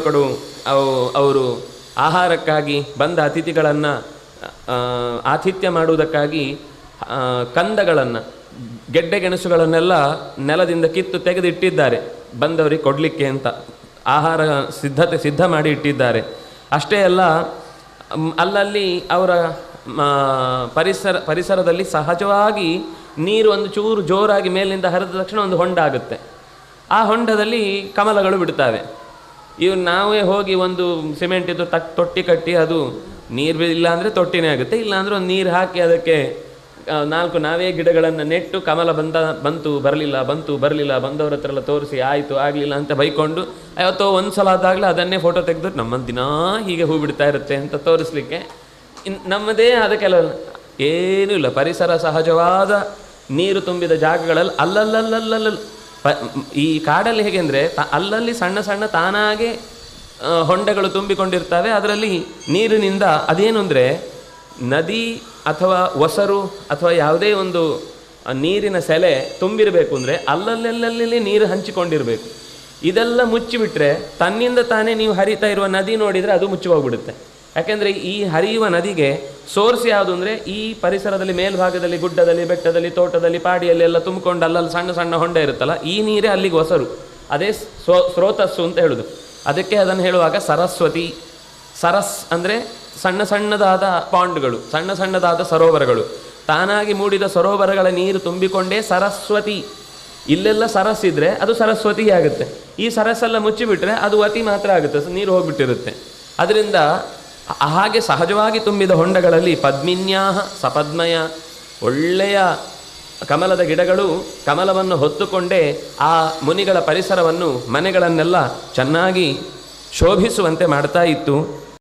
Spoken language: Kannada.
ಕಡು, ಅವು, ಅವರು ಆಹಾರಕ್ಕಾಗಿ ಬಂದ ಅತಿಥಿಗಳನ್ನು ಆತಿಥ್ಯ ಮಾಡುವುದಕ್ಕಾಗಿ ಕಂದಗಳನ್ನು ಗೆಡ್ಡೆ ಗೆಣಸುಗಳನ್ನೆಲ್ಲ ನೆಲದಿಂದ ಕಿತ್ತು ತೆಗೆದಿಟ್ಟಿದ್ದಾರೆ. ಬಂದವರಿಗೆ ಕೊಡಲಿಕ್ಕೆ ಅಂತ ಆಹಾರ ಸಿದ್ಧತೆ, ಸಿದ್ಧ ಮಾಡಿ ಇಟ್ಟಿದ್ದಾರೆ. ಅಷ್ಟೇ ಅಲ್ಲ ಅಲ್ಲಲ್ಲಿ ಅವರ ಪರಿಸರ, ಪರಿಸರದಲ್ಲಿ ಸಹಜವಾಗಿ ನೀರು ಒಂದು ಚೂರು ಜೋರಾಗಿ ಮೇಲಿಂದ ಹರಿದ ತಕ್ಷಣ ಒಂದು ಹೊಂಡ ಆಗುತ್ತೆ. ಆ ಹೊಂಡದಲ್ಲಿ ಕಮಲಗಳು ಬಿಡ್ತಾವೆ. ಇವು ನಾವೇ ಹೋಗಿ ಒಂದು ಸಿಮೆಂಟ್ ಇದ್ದು ತಕ್ ತೊಟ್ಟಿ ಕಟ್ಟಿ ಅದು ನೀರು ಇಲ್ಲ ಅಂದರೆ ತೊಟ್ಟಿನೇ ಆಗುತ್ತೆ, ಇಲ್ಲ ಅಂದರೆ ಒಂದು ನೀರು ಹಾಕಿ ಅದಕ್ಕೆ ನಾಲ್ಕು ನಾವೇ ಗಿಡಗಳನ್ನು ನೆಟ್ಟು ಕಮಲ ಬಂದ, ಬಂತು, ಬರಲಿಲ್ಲ ಬಂತು, ಬರಲಿಲ್ಲ, ಬಂದವ್ರ ಹತ್ರ ಎಲ್ಲ ತೋರಿಸಿ ಆಯಿತು, ಆಗಲಿಲ್ಲ ಅಂತ ಬೈಕೊಂಡು ಯಾವತ್ತೋ ಒಂದು ಸಲ ಆದಾಗಲೇ ಅದನ್ನೇ ಫೋಟೋ ತೆಗೆದು ನಮ್ಮ ದಿನ ಹೀಗೆ ಹೂ ಬಿಡ್ತಾ ಇರುತ್ತೆ ಅಂತ ತೋರಿಸ್ಲಿಕ್ಕೆ. ನಮ್ಮದೇ ಆದ ಕೆಲವು, ಏನೂ ಇಲ್ಲ, ಪರಿಸರ ಸಹಜವಾದ ನೀರು ತುಂಬಿದ ಜಾಗಗಳಲ್ಲಿ ಅಲ್ಲಲ್ಲಲ್ಲಲ್ಲಲ್ಲ ಪ ಈ ಕಾಡಲ್ಲಿ ಹೇಗೆ ಅಂದರೆ ತ ಅಲ್ಲಲ್ಲಿ ಸಣ್ಣ ಸಣ್ಣ ತಾನಾಗೆ ಹೊಂಡಗಳು ತುಂಬಿಕೊಂಡಿರ್ತವೆ. ಅದರಲ್ಲಿ ನೀರಿನಿಂದ ಅದೇನು ಅಂದರೆ ನದಿ ಅಥವಾ ಒಸರು ಅಥವಾ ಯಾವುದೇ ಒಂದು ನೀರಿನ ಸೆಲೆ ತುಂಬಿರಬೇಕು ಅಂದರೆ ಅಲ್ಲಲ್ಲೆಲ್ಲಲ್ಲಿ ನೀರು ಹಂಚಿಕೊಂಡಿರಬೇಕು. ಇದೆಲ್ಲ ಮುಚ್ಚಿಬಿಟ್ರೆ ತನ್ನಿಂದ ತಾನೇ ನೀವು ಹರಿತಾ ಇರುವ ನದಿ ನೋಡಿದರೆ ಅದು ಮುಚ್ಚಿ ಹೋಗ್ಬಿಡುತ್ತೆ ಯಾಕೆಂದರೆ ಈ ಹರಿಯುವ ನದಿಗೆ ಸೋರ್ಸ್ ಯಾವುದು ಅಂದರೆ ಈ ಪರಿಸರದಲ್ಲಿ ಮೇಲ್ಭಾಗದಲ್ಲಿ ಗುಡ್ಡದಲ್ಲಿ ಬೆಟ್ಟದಲ್ಲಿ ತೋಟದಲ್ಲಿ ಪಾಡಿಯಲ್ಲಿ ಎಲ್ಲ ತುಂಬಿಕೊಂಡು ಅಲ್ಲಲ್ಲಿ ಸಣ್ಣ ಸಣ್ಣ ಹೊಂಡ ಇರುತ್ತಲ್ಲ, ಈ ನೀರೇ ಅಲ್ಲಿಗೆ ಹೊಸರು ಅದೇ ಸ್ರೋ, ಸ್ರೋತಸ್ಸು ಅಂತ ಹೇಳೋದು. ಅದಕ್ಕೆ ಅದನ್ನು ಹೇಳುವಾಗ ಸರಸ್ವತಿ. ಸರಸ್ ಅಂದರೆ ಸಣ್ಣ ಸಣ್ಣದಾದ ಪಾಂಡ್ಗಳು, ಸಣ್ಣ ಸಣ್ಣದಾದ ಸರೋವರಗಳು. ತಾನಾಗಿ ಮೂಡಿದ ಸರೋವರಗಳ ನೀರು ತುಂಬಿಕೊಂಡೇ ಸರಸ್ವತಿ. ಇಲ್ಲೆಲ್ಲ ಸರಸ್ ಇದ್ರೆ ಅದು ಸರಸ್ವತಿ ಆಗುತ್ತೆ. ಈ ಸರಸ್ಸೆಲ್ಲ ಮುಚ್ಚಿಬಿಟ್ರೆ ಅದು ಅತಿ ಮಾತ್ರ ಆಗುತ್ತೆ, ನೀರು ಹೋಗ್ಬಿಟ್ಟಿರುತ್ತೆ. ಅದರಿಂದ ಹಾಗೆ ಸಹಜವಾಗಿ ತುಂಬಿದ ಹೊಂಡಗಳಲ್ಲಿ ಪದ್ಮಿನ್ಯಾಹ, ಸಪದ್ಮಯ, ಒಳ್ಳೆಯ ಕಮಲದ ಗಿಡಗಳು ಕಮಲವನ್ನು ಹೊತ್ತುಕೊಂಡೇ ಆ ಮುನಿಗಳ ಪರಿಸರವನ್ನು ಮನೆಗಳನ್ನೆಲ್ಲ ಚೆನ್ನಾಗಿ ಶೋಭಿಸುವಂತೆ ಮಾಡ್ತಾ ಇತ್ತು.